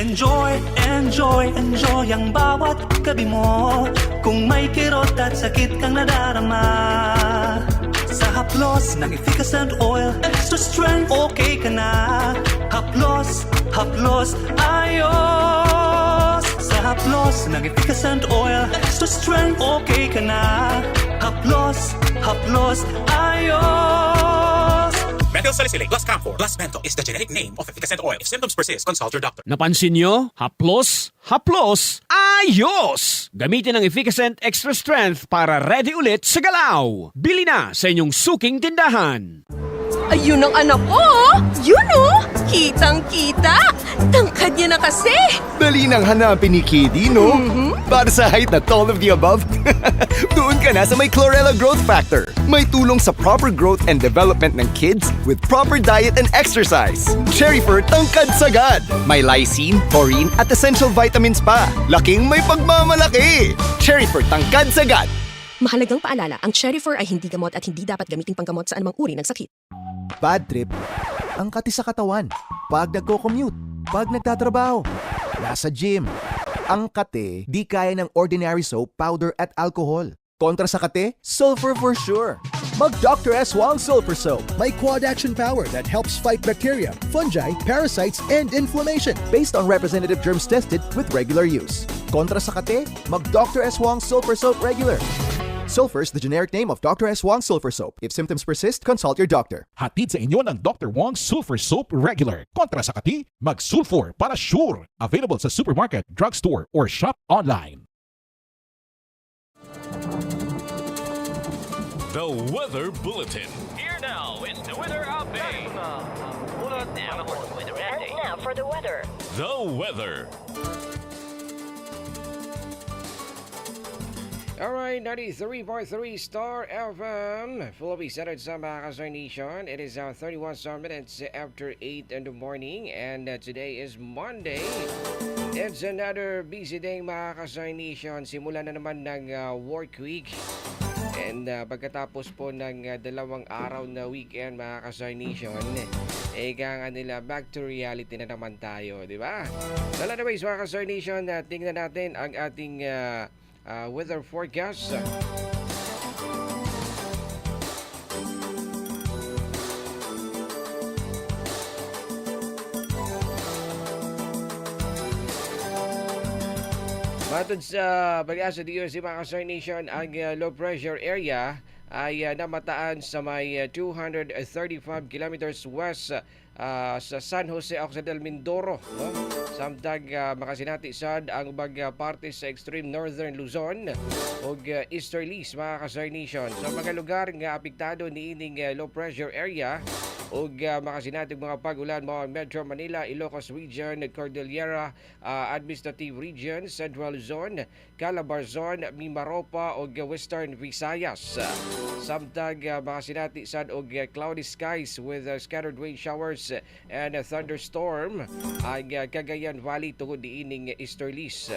Enjoy, enjoy, enjoy ang bawat gabi mo. Kung may kirot at sakit kang nadarama. Sa haplos ng efficacent oil Extra strength, okay ka na. Haplos, haplos, ayos. Sa haplos ng efficacent oil Extra strength, okay ka na. Haplos, haplos, ayos Methyl salicylate plus camphor plus menthol is the generic name of efficacent oil. If symptoms persist, consult your doctor. Napansin nyo? Haplos, haplos, ayos! Gamitin ang Efficacent Extra Strength para ready ulit sa galaw. Bili na sa inyong suking tindahan. Ayun ang anak ko! oh. Yun oh! Kitang-kita! Tangkad niya na kasi! Dali nang hanapin ni Kitty, no? Para sa height at all of the above, doon ka na sa may Chlorella Growth Factor. May tulong sa proper growth and development ng kids with proper diet and exercise. Cherry Fur Tangkad Sagad. May lysine, taurine at essential vitamins pa. Laking may pagmamalaki. Cherry Fur Tangkad Sagad. Mahalagang paalala, ang Cherry Fur ay hindi gamot at hindi dapat gamiting panggamot sa anumang uri ng sakit. Bad trip. Ang kati sa katawan. Pag nagko-commute. Pag nagtatrabaho. Nasa gym. Ang kate, di kaya ng ordinary soap, powder at alcohol. Kontra sa kate, sulfur for sure. Mag Dr. S. Wong Sulfur Soap. May quad action power that helps fight bacteria, fungi, parasites, and inflammation. Based on representative germs tested with regular use. Kontra sa kate, mag Dr. S. Wong Sulfur Soap Regular. Sulfur is the generic name of Dr. S. Wong Sulfur Soap. If symptoms persist, consult your doctor. Hatid sa inyo ng Dr. Wong Sulfur Soap Regular. Kontra sa kati, mag-sulfur para sure. Available sa supermarket, drugstore, or shop online. The Weather Bulletin. Here now is the weather update. And now for the weather. The weather. Alright, 93.3 Star FM. Philippines centered sa mga Kasar Nation. It is uh, 31 some minutes after 8 in the morning. And uh, today is Monday. It's another busy day mga Kasar Nation. Simula na naman ng uh, work week. And uh, pagkatapos po ng uh, dalawang araw na weekend mga Kasar Nation, eh nga nila back to reality na naman tayo, di ba? So anyways mga Kasar Nation, uh, tingnan natin ang ating uh, uh, weather forecast. Matod sa pag-asa DOC mga Kasar Nation, ang uh, low pressure area ay uh, namataan sa may uh, 235 kilometers west uh, sa San Jose Occidental Mindoro. No? Samtang uh, makasinati sad ang ubang uh, parte sa extreme northern Luzon o uh, easterlies mga Kasar Nation. Sa mga lugar nga apektado ni ining uh, low pressure area o uh, makasinati mga pag-ulan mo Metro Manila, Ilocos Region, Cordillera uh, Administrative Region, Central Zone, Calabar Zone, Mimaropa uh, Western Visayas. Samtang uh, makasinati sad og uh, cloudy skies with uh, scattered rain showers and a thunderstorm ang uh, Cagayan Valley tungod diining easterlies.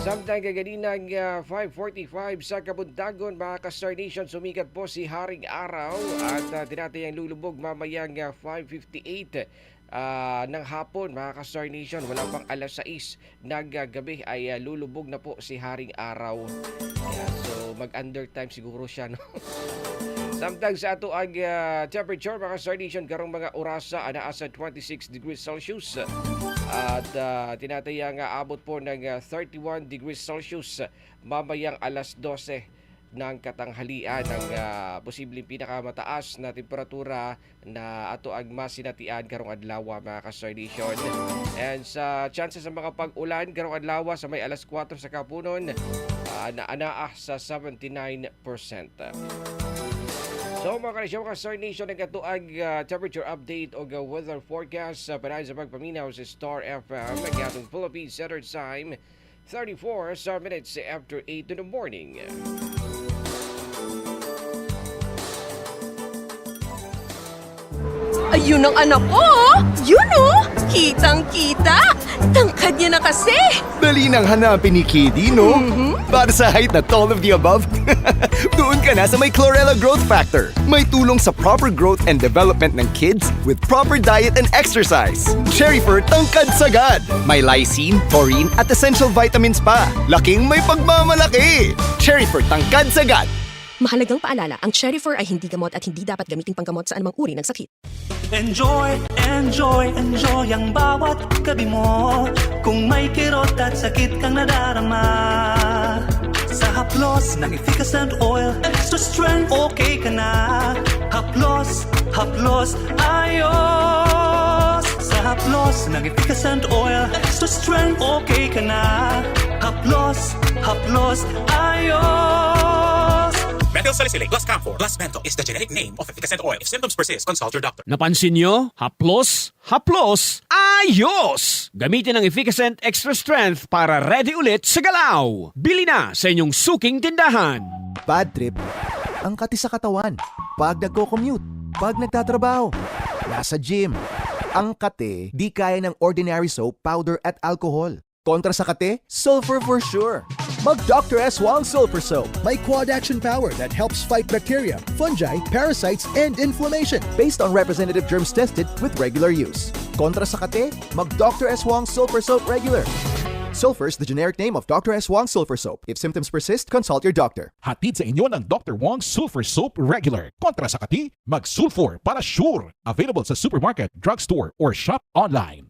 Samtang kaganinang uh, 5.45 sa Kabundagon, mga ka-Star Nation, sumikat po si Haring Araw at uh, tinatayang lulubog mamayang uh, 5.58 uh, ng hapon, mga ka-Star Nation. Wala pang alas 6 ng uh, gabi ay uh, lulubog na po si Haring Araw. Ayan, so mag-under time siguro siya, no? Samtang sa ato ang uh, temperature, mga Star Nation, karong mga orasa, anaa sa 26 degrees Celsius. At uh, tinataya nga abot po ng uh, 31 degrees Celsius mamayang alas 12 ng katanghalian ng uh, posibleng pinakamataas na temperatura na ato ang masinatian karong adlaw mga ka-Star Nation. And sa chances sa mga pag-ulan karong adlaw sa may alas 4 sa kapunon uh, na anaa sa 79%. So mga kanisyon, mga Star Nation, nagkatuag uh, temperature update o weather forecast sa uh, sa pagpaminaw sa Star FM nagkatong Philippine Standard Time 34 sa minutes after 8 in the morning. Ayun ang anak ko, oh! Yun, oh! Kitang-kita! Tangkad niya na kasi! Dali nang hanapin ni Kitty, no? Para sa height na all of the above, doon ka na sa may Chlorella Growth Factor. May tulong sa proper growth and development ng kids with proper diet and exercise. Cherry Fur Tangkad Sagad. May lysine, taurine, at essential vitamins pa. Laking may pagmamalaki. Cherry Fur Tangkad Sagad. Mahalagang paalala, ang Cherry Fur ay hindi gamot at hindi dapat gamiting panggamot sa anumang uri ng sakit. Enjoy, enjoy, enjoy ang bawat gabi mo. Kung may kirot at sakit kang nadarama. Sa haplos ng efficacent oil Extra strength, okay ka na. Haplos, haplos, ayos. Sa haplos ng efficacent oil Extra strength, okay ka na. Haplos, haplos, ayos Bentyl Salicylate plus Camphor plus Menthol is the generic name of efficacent oil. If symptoms persist, consult your doctor. Napansin nyo? Haplos, haplos, ayos! Gamitin ang Efficacent Extra Strength para ready ulit sa galaw. Bili na sa inyong suking tindahan. Bad trip. Ang kati sa katawan. Pag nagko-commute. Pag nagtatrabaho. Nasa gym. Ang kate, di kaya ng ordinary soap, powder at alcohol. Kontra sa kate, sulfur for sure. Mag Dr. S. Wong Sulfur Soap. May quad action power that helps fight bacteria, fungi, parasites, and inflammation. Based on representative germs tested with regular use. Kontra sa kate, mag Dr. S. Wong Sulfur Soap regular. Sulfur is the generic name of Dr. S. Wong Sulfur Soap. If symptoms persist, consult your doctor. Hatid sa inyo ng Dr. Wong Sulfur Soap Regular. Kontra sa kati, mag-sulfur para sure. Available sa supermarket, drugstore, or shop online.